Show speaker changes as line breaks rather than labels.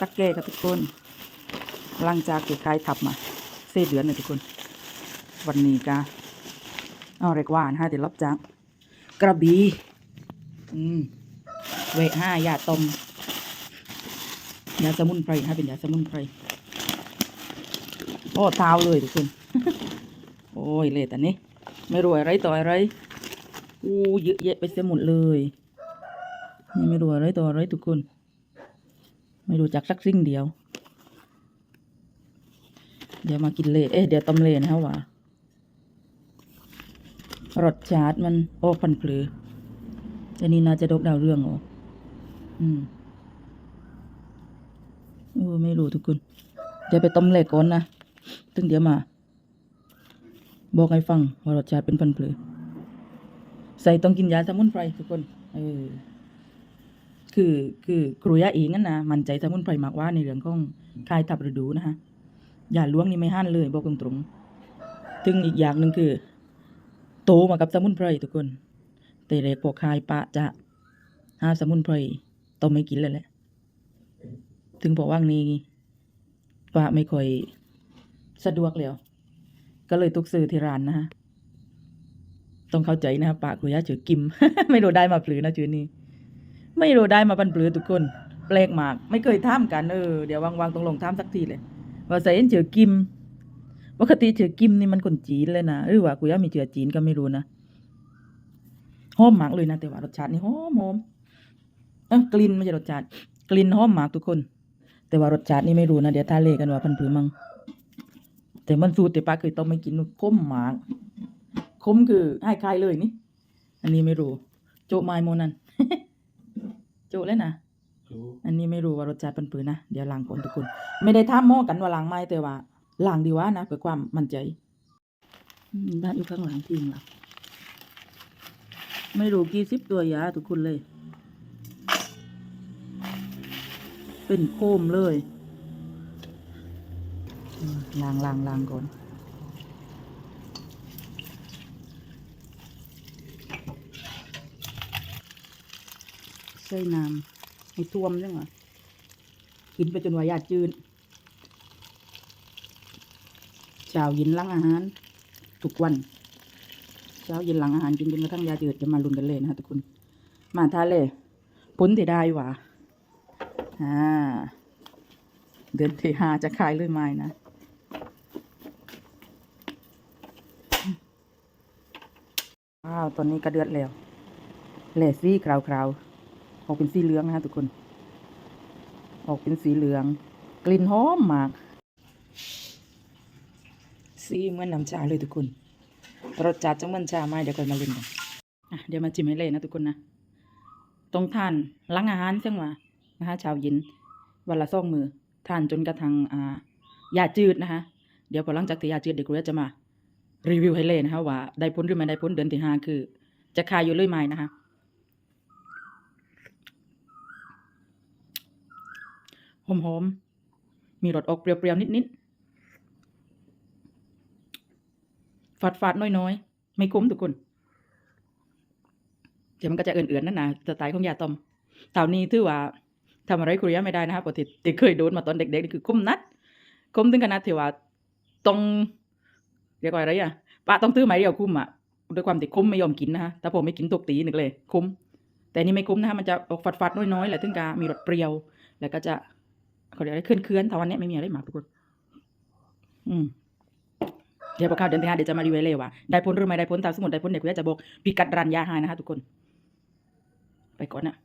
ตะแก่กับทุกคนหลังจากเกี่ยกายทับมาเสียเดือนเลยทุกคน วันนี้กาเอาเรียกว่าห้าติดรับจ้างกระบี่อืมเวห้ายาต้มยาสมุนไพรให้เป็นยาสมุนไพรโอ้เท้าเลยทุกคน โอ้ยเละแต่นี้ ไม่รู้อะไรต่ออะไรอู้เยอะแยะไปเสียหมดเลยนี่ไม่รู้อะไรต่ออะไรทุกคน ไม่รู้จักสักสิ่งเดียว เดี๋ยวมากินเลดเอ๊ะเดี๋ยวต้มเลดนะฮะว่ารสชาติมันโอ้พันเปลือแต่นี่น่าจะดกดาวเรื่องหรออืมโอ้ไม่รู้ทุกคน เดี๋ยวไปต้มเลดก่อนนะถึงเดี๋ยวมา บอกให้ฟังว่ารสชาติเป็นพันเปลือใส่ต้องกินยาสมุนไพรทุกคน เออ คือคือครูยาเองนั่นนะมันใจสมุนไพรมากว่าในเรื่องของคลายทับฤดูนะคะอย่าล้วงนี่ไม่ห้านเลยบอกตรงๆถึงอีกอย่างหนึ่งคือ โตมากับสมุนไพรทุกคน แต่เล็กพวกคลายปะจะหาสมุนไพรต้องไม่กินเลยแหละ ถึงบอกว่างนี้ปะไม่ค่อยสะดวกแล้วก็เลยตุกซื้อที่ร้านนะฮะต้องเข้าใจนะครับปะครูยาเจอกิม ไม่รู้ได้มาปลือนะจือนี้ ไม่รู้ได้มาปันเปลือทุกคนแปลกมาก ไม่เคยท่ามกันเออเดี๋ยววางๆตรงลงท่ามสักทีเลย ว่าใส่เอ็นเจอกิมปกติเจอกิมนี่มันคนจีนเลยนะหรือว่ากูย่ามีเจอจีนก็ไม่รู้นะหอมมากเลยนะแต่ว่ารสชาตินี่หอมหอมเออกลิ่นไม่ใช่รสชาติ กลิ่นหอมมากทุกคน แต่ว่ารสชาตินี่ไม่รู้นะเดี๋ยวทาเลกันว่าพันผือมังแต่มันสูตรแต่ป้าเคยต้องไม่กินคมมากคมคือให้คายเลยนี่ อันนี้ไม่รู้ โจะไม้โมนัน จะเลยนะ
รู้
อันนี้ไม่รู้ว่ารสชาติเป็นปืนนะเดี๋ยวล้างก่อนทุกคน ไม่ได้ท่ามหม้อกันว่าล้างไม่แต่ว่าล้างดีว่านะเพื่อความมั่นใจอืมบ้านอยู่ข้างหลังทิ้งละไม่รู้กี่สิบตัวยาทุกคนเลย เป็นโคมเลยอืมล้างล้างล้างก่อน ใส่น้ำให้ท่วมจังหวะกินไปจนว่ายาจืดเช้าเยินหล้างอาหารทุกวันเช้าเย็นหลังอาหารกินจนกระทั่งยาจืดจะมาลุนกันเลยนะฮะทุกคน มาทานเลยผลที่ได้หว่าอ่าเดือนที่ห้าจะขายเลยไหมนะว้าวตอนนี้กระเดือดแล้วแหล่ซี่คราวๆ ออกเป็นสีเหลืองนะฮะทุกคน ออกเป็นสีเหลือง กลิ่นหอมมาก สีเหมือนน้ำชาเลยทุกคนรสจัดจังเหมือนชาไหมเดี๋ยวก่อนมาลุ้นกันอะเดี๋ยวมาจิ้มให้เลยนะทุกคนนะต้องทานล้างอาหารเช่งว่านะคะเช้าเย็นวันละสองมือทานจนกระทั่งอ่ายาจืดนะคะเดี๋ยวพอหลังจากที่ยาจืดเดี๋ยวครูจะมารีวิวให้เลยนะคะว่าได้ผลหรือไม่ได้ผลเดือนที่ห้าคือ จะคายอยู่เรื่อยไหมนะคะ หอมๆมีรสออกเปรี้ยวๆนิดๆ ฝาดๆ น้อยๆ ไม่คุ้มทุกคน เดี๋ยวมันก็จะเอื่อนๆนั่นนะสไตล์ของยาต้มต่านี้ถือว่าทำอะไรคุริยะไม่ได้นะครับปกติดเคยโดนมาตอนเด็กๆนี่คือคุ้มนัด คุ้มถึงขนาดที่ว่าต้องเรียกว่าอะไรอะป้าต้องตื้อไม้เดียวคุ้มอะด้วยความที่คุ้มไม่ยอมกินนะฮะถ้าผมไม่กินตกตีนึกเลย คุ้ม แต่นี่ไม่คุ้มนะฮะมันจะออกฝาดๆน้อยๆแหละถึงกามีรสเปรี้ยว แล้วก็จะ เขาเรียกอะไรเคลื่อนๆแต่วันนี้ไม่มีอะไรมากทุกคนอืมเดี๋ยวพอเข้าเดือนไปหาเดี๋ยวจะมารีวิวเลยว่าได้ผลหรือไม่ได้ผลตามสมุดได้ผลเด็กกูจะบอกพิกัดรันยาให้นะคะทุกคน ไปก่อนนะ